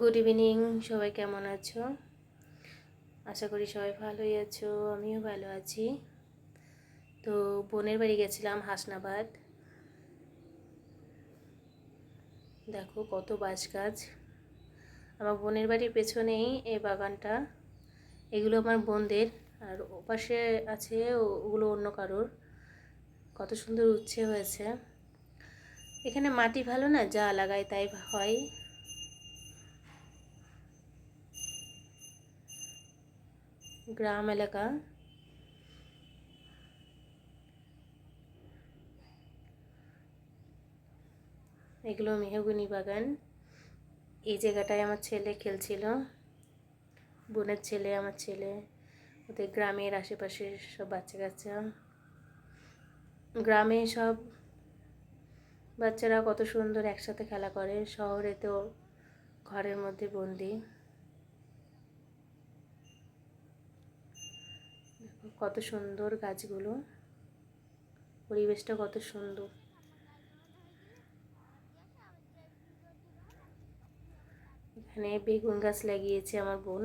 Good evening সবাই কেমন আছো? আশা করি সবাই ভালোই আছো, আমিও ভালো আছি। তো বোনের বাড়ি গেছিলাম হাসনাবাদ। দেখো কত বাঁশ গাছ। আমার বোনের বাড়ির পেছনেই এই বাগানটা। এগুলো আমার বোনদের, আর ওপাশে আছে ওগুলো অন্য কারোর। কত সুন্দর উচ্ছে হয়েছে। এখানে মাটি ভালো না? যা লাগায় তাই হয়। গ্রাম এলাকা। এগুলো মেহগুনি বাগান। এই জায়গাটায় আমার ছেলে খেলছিল। বোনের ছেলে, আমার ছেলে। ওদের গ্রামের আশেপাশের সব বাচ্চা কাচ্চা গ্রামে সব বাচ্চারা কত সুন্দর একসাথে খেলা করে। শহরে তো ঘরের মধ্যে বন্দি দেখো কত সুন্দর গাছগুলো। পরিবেশটা কত সুন্দর। এখানে বেগুন গাছ লাগিয়েছে আমার বোন।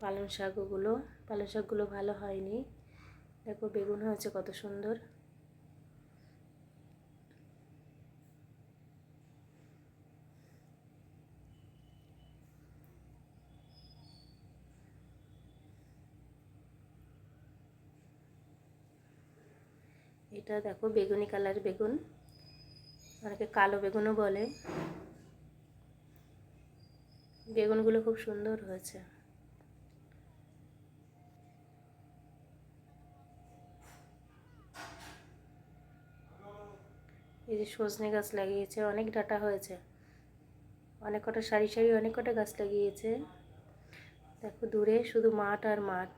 পালং শাকগুলো পালং শাকগুলো ভালো হয়নি। দেখো বেগুন হয়েছে কত সুন্দর। এটা দেখো, বেগুনি কালার বেগুন। অনেকে কালো বেগুনও বলে। বেগুনগুলো খুব সুন্দর হয়েছে। এই যে সজনে গাছ লাগিয়েছে, অনেক ডাটা হয়েছে। অনেক কটা সারি সারি, অনেক কটা গাছ লাগিয়েছে। দেখো, দূরে শুধু মাঠ আর মাঠ।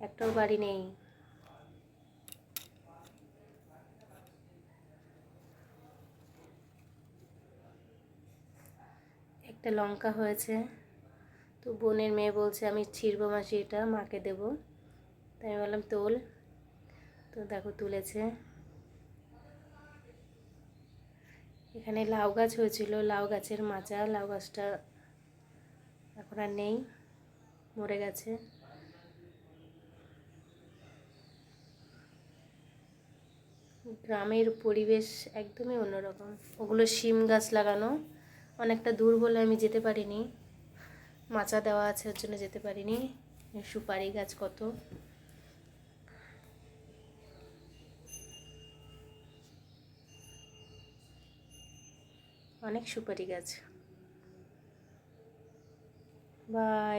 একটাও বাড়ি নেই। একটা লঙ্কা হয়েছে। তো বোনের মেয়ে বলছে, আমি ছিড়বো মাসি এটা, মাকে দেবো। তাই আমি বললাম, তোল। তো দেখো তুলেছে। এখানে লাউ গাছ হয়েছিল, লাউ গাছের মাচা, লাউ গাছটা এখন আর নেই, মরে গেছে। গ্রামের পরিবেশ একদমই অন্যরকম। ওগুলো শিম গাছ লাগানো অনেকটা দূর বলে আমি যেতে পারিনি। মাচা দেওয়া আছে ওর জন্য যেতে পারিনি। সুপারি গাছ কত। অনেক সুপারি গাছ। বাই।